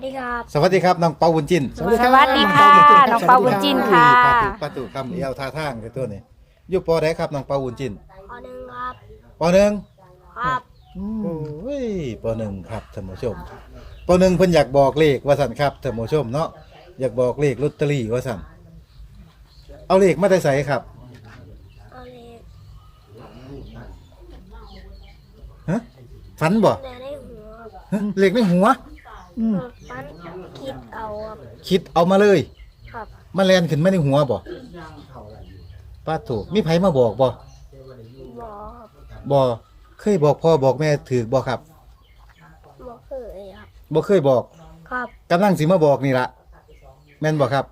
วัสดีครับ สวัสดีครับน้องเปาวุ้นจินสวัสดีครับสวัสดีค่ะน้องเปาบุญจินค่ะครับถูกประตูคำเอวท่าทางกันตัวนี้อยู่ปอไหนครับน้องเปาวุ้นจินขอหนึ่งครับปอหนึ่งครับโอ้ยปอหนึ่งครับท่านผู้ชมปอหนึ่งเพิ่นอยากบอกเลขว่าสั่นครับท่านผู้ชมเนาะอยากบอกเลขลอตเตอรี่ว่าสั่นเอาเลขมาได้ใส่ครับเอาเลยฮะฝันบ่แต่ในหัวครับฮะเลขในหัว อืมฟันคิดเอาครับคิดเอามาเลย ครับมาแลนขึ้นมาในหัวบ่ป้าถูกมีไผมาบอกบ่บอครับบ่เคยบอกพ่อบอกแม่ถือบ่ครับบอเคยครับ บ่เคยบอกครับกำลังสิมาบอกนี่ละแม่นบ่ครับ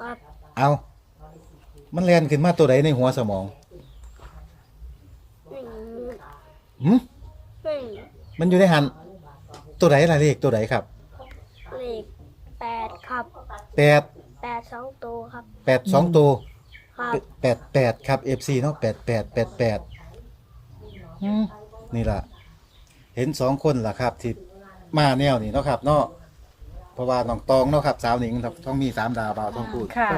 ครับเอามันแลนขึ้นมาตัวใดในหัวสมองหนึ่งหึหนึ่งมันอยู่ในหัน ตัวใดล่ะเลขตัวใดครับเลขแปดครับแปดแปดสองตัวครับแปดสองตัวครับแปดแปดครับ FC เนาะแปดแปดแปดแปดหึนี่ล่ะ เห็นสองคนล่ะครับที่มาแนวนี่เนาะครับ เนาะเพราะว่าน้องตองเนาะครับสาวหนิงครับต้องมีสามดาวบาวต้องพูดค่ะ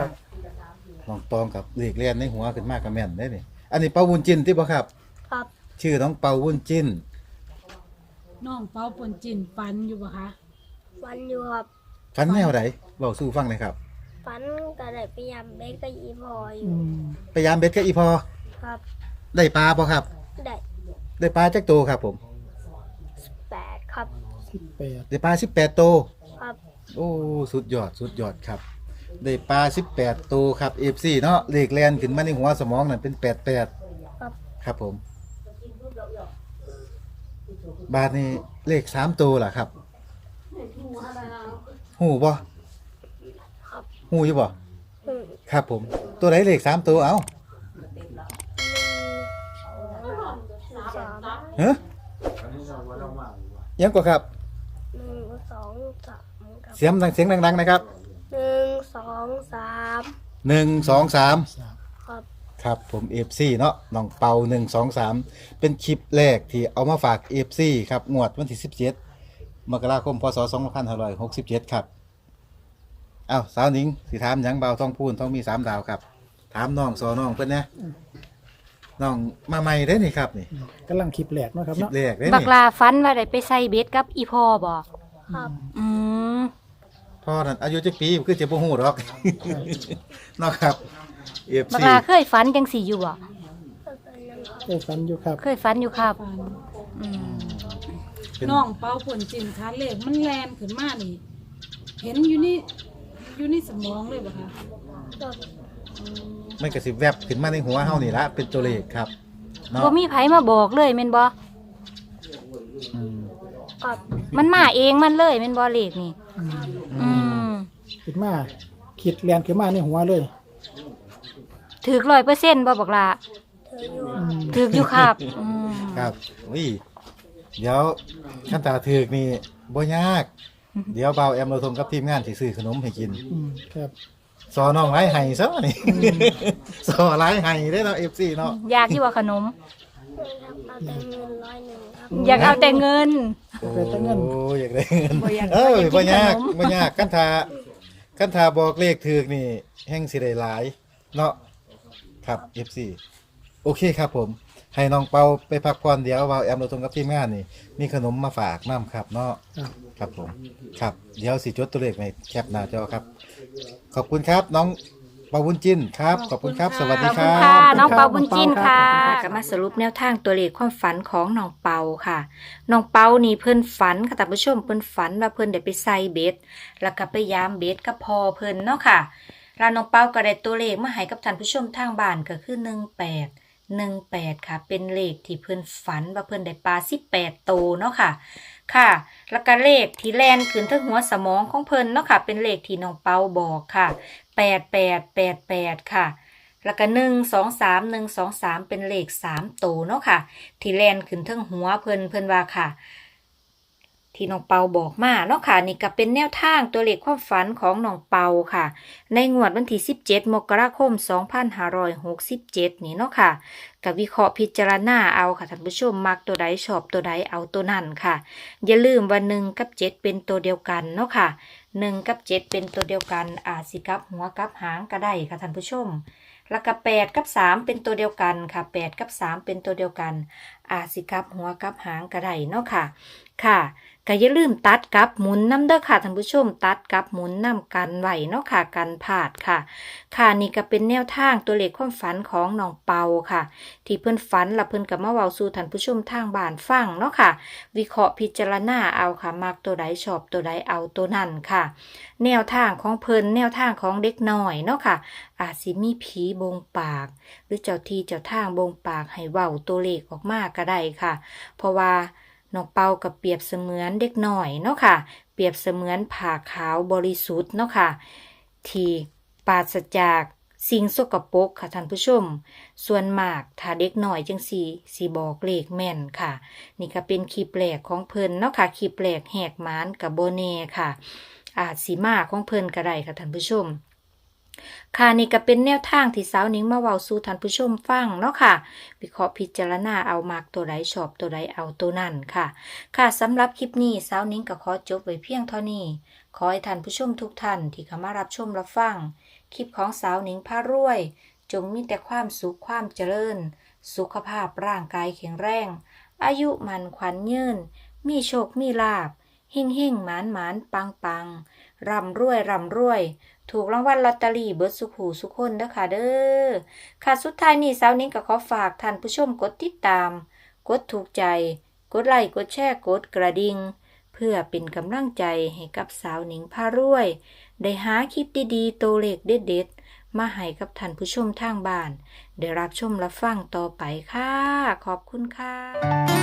น้องตองกับเลขเลียนในหัวขึ้นมากกับแม่นได้นี่อันนี้เปาวุ้นจินที่บ่ครับ ครับ ชื่อน้องเปาวุ้นจิน น้องเปาปนจินฟันอยู่ปะคะฟันอยู่ครับฟันแนวไหนบอกสู้ฟังหน่อยครับฟันก็ได้พยายามเบกก็อีพอออืยู่มพยายามเบ็ดกับอีพอ ครับ ได้ปลาบ่ครับ ได้ได้ปลาจักตัวครับผม แปดครับ สิบแปดได้ปลา18ตัวครับโอ้สุดยอดสุดยอดครับ ได้ปลา18ตัวครับ FC เนาะเลขแลนขึ้นมาในหัวสมองนั่นเป็น88ครับ ครับผม บาทนี้เลข3ตัวล่ะครับหูบ่ครับหูอยู่บ่หนึ่งครับผม ตัวไหนเลข3ตัวเอ้าหนึ่งสามฮะยังกว่าครับหนึ่งสองสามครับเสียงดังเสียงดังๆนะครับหนึ่งสองสามหนึ่งสองสามครับ ครับผมเอฟซีเนาะน้องเปาหนึ่งสองสามเป็นคลิปแรกที่เอามาฝากเอฟซีครับงวดวันที่สิบเจ็ดมกราคมพศสองพันห้าร้อยหกสิบเจ็ดครับอ้าวสาวหนิงสิถามหยังเบาท้องพูนท้องมีสามดาวครับ ถามน้องสอน้องเพิ่นนะน้องมาใหม่ได้อนี่ครับนี่กำลังคลิปแหลกเนาะครับคลิปเนาะแรกได้อบักนี่ลาฟันว่าได้ไปใส่เบ็ดกับอีพ่อบ่ครับ อืมพ่อนั่นอายุจักปีคือจะบ่ฮู้หรอก เนาะครับ เอฟบักซีลาเคยฝันจังสี่อยู่บ่เคยฟันอยู่ครับ เคยฝันอยู่ครับฟันอืมน้องเปาปนจินคะเลขมันแลนขึ้นมานี่เห็นอยู่นี่อยู่นี่สมองเลยปะคะครับมันก็สิแวบขึ้นมาในหัวเฮานี่ละเป็นตัวเลขครับเนาะบ่มีไผมาบอกเลยแม่นบ่อืมครับมันมาเองมันเลยแม่นบ่เลขนี่ อืมคิดมาคิดแลนขึ้นมาในหัวเลย ถูก100%บ่บักลาเธออยู่อืมถูกอยู่ครับอืมครับวิเดี๋ยวขั้นตาถือกนี่บ่ยาก เดี๋ยวเบาแอมเราทงกับทีมงานสิซื้อขนมให้กิน อืมครับ สอน้องไร้ไห้ซะนี่ สอไร้ไห้ได้อเนาะ FC เนาะอยากอยู่ว่าขนมเอาแต่เงินร้อยหนึ่งครับ อยากเอาแต่เงิน โอ้อยากได้เงินบ่อยากเอ้ยบ่บ่อยากกินยากขนม บ่ยากขั้นทาขั้นทาบอกเลขถือกนี่แห่งสิได้หลาย เนาะ ครับ FC โอเคครับผม ให้น้องเปาไปพักผ่อนเดี๋ยวเบาแอมเราทงกับทีมงานนี่มีขนมมาฝากน้ำครับเนาะครับ ครับผม ครับเดี๋ยวสิจดตัวเลขในแคปหน้าจอครับ ขอบคุณครับ น้องปาวุ้นจินครับ ขอบคุณครับ สวัสดีขอบคคุณรับค่ะ น้องเปาบุญจินค่ะครับก็มาสรุปแนวทางตัวเลขความฝันของน้องเปาค่ะ น้องเปานี่เพิ่นฝันค่ะท่านผู้ชมเพิ่นฝันว่าเพิ่นได้ไปใส่เบ็ด แล้วก็ไปยามเบ็ดกับพอเพิ่นเนาะค่ะ แล้วน้องเปาก็ได้ตัวเลขมาให้กับท่านผู้ชมทางบ้านก็คือ 18 18 ค่ะ เป็นเลขที่เพิ่นฝันว่าเพิ่นได้ปลา18โตวเนาะค่ะ ค่ะ แล้วก็เลขที่แลนขึ้นทั้งหัวสมองของเพิ่นเนาะค่ะ เป็นเลขที่น้องเปาบอกค่ะแปดแปดแปดแปดค่ะแล้วก็หนึ่งสองสามหนึ่งสองสามเป็นเลขสามตัวเนาะค่ะ ที่แลนขึ้นทั้งหัวเพิ่นเพิ่นว่าค่ะ ที่น้องเปาบอกมาเนาะค่ะนี่ก็เป็นแนวทางตัวเลขความฝันของน้องเปาค่ะ ในงวดวันที่ 17 มกราคม 2567 นี่เนาะค่ะกับวิเคราะห์พิจารณาเอาค่ะท่านผู้ชมมักตัวใดชอบตัวใดเอาตัวนั้นค่ะ อย่าลืมว่า1กับ7เป็นตัวเดียวกันเนาะค่ะ1กับ7เป็นตัวเดียวกันอาจสิกับหัวกับหางก็ได้ค่ะท่านผู้ชมแล้วก็8กับ3เป็นตัวเดียวกันค่ะ8กับ3เป็นตัวเดียวกัน อาจสิกับหัวกับหางก็ได้เนาะค่ะ ค่ะก็อย่าลืมตัดกับหมุนน้ำเด้อค่ะท่านผู้ชมตัดกับหมุนน้ำกันไหวเนาะค่ะกันผาดค่ะ ค่ะนี่ก็เป็นแนวทางตัวเลขความฝันของน้องเปาค่ะ ที่เพื่อนฝันละเพื่อนกับมาเว้าสู่ท่านผู้ชมทางบ้านฟังเนาะค่ะ วิเคราะห์พิจารณาเอาค่ะมักตัวใดชอบตัวใดเอาตัวนั้นค่ะ แนวทางของเพิ่นแนวทางของเด็กน้อยเนาะค่ะ อาจสิมีผีบงปาก หรือเจ้าที่เจ้าทางบงปากให้เว้าตัวเลขออกมาก็ได้ค่ะ เพราะว่า น้องเปากับเปรียบเสมือนเด็กหน้อยเนาะค่ะ เปรียบเสมือนผ่าขาวบริสุทธิ์เนาะค่ะ ที่ปราศจากสิ่งสกปรกค่ะท่านผู้ชม ส่วนมากถ้าเด็กหน่อยจังสีสีบอกเลขแม่นค่ะ นี่ก็เป็นคลิปแรกของเพิ่นเนาะค่ะคลิปแรกแหกหมานกับโบเน่ค่ะ อาจสีมาของเพิ่นก็ได้ค่ะท่านผู้ชม ค่ะนี่ก็เป็นแนวทางที่สาวนิ้งมาเว้าสู่ท่านผู้ชมฟังเนาะค่ะวิเคราะห์พิจารณาเอามากตัวใดชอบตัวใดเอาตัวนั่นค่ะ ค่ะสำหรับคลิปนี้สาวนิ้งก็ขอจบไว้เพียงเท่านี้ ขอให้ท่านผู้ชมทุกท่านที่เข้ามารับชมรับฟัง คลิปของสาวนิ้งพารวย จงมีแต่ความสุขความเจริญ สุขภาพร่างกายแข็งแรง อายุมันขวัญยืนมีโชคมีลาบเฮ่งเฮ่งหมานหมานปังปังร่ำรวยร่ำรวย ถูกรางวัลลอตเตอรี่เบิดสุขหูสุขคนเด้อค่ะเด้อค่ะสุดท้ายนี้สาวนิ้งก็ขอฝากท่านผู้ชมกดติดตาม กดถูกใจ กดไลค์กดแชร์กดกระดิ่งเพื่อเป็นกำลังใจให้กับสาวหนิงพารวย ได้หาคลิปดีๆ โตเลขเด็ดๆ มาให้กับท่านผู้ชมทางบ้าน ได้รับชมรับฟังต่อไปค่ะ ขอบคุณค่ะ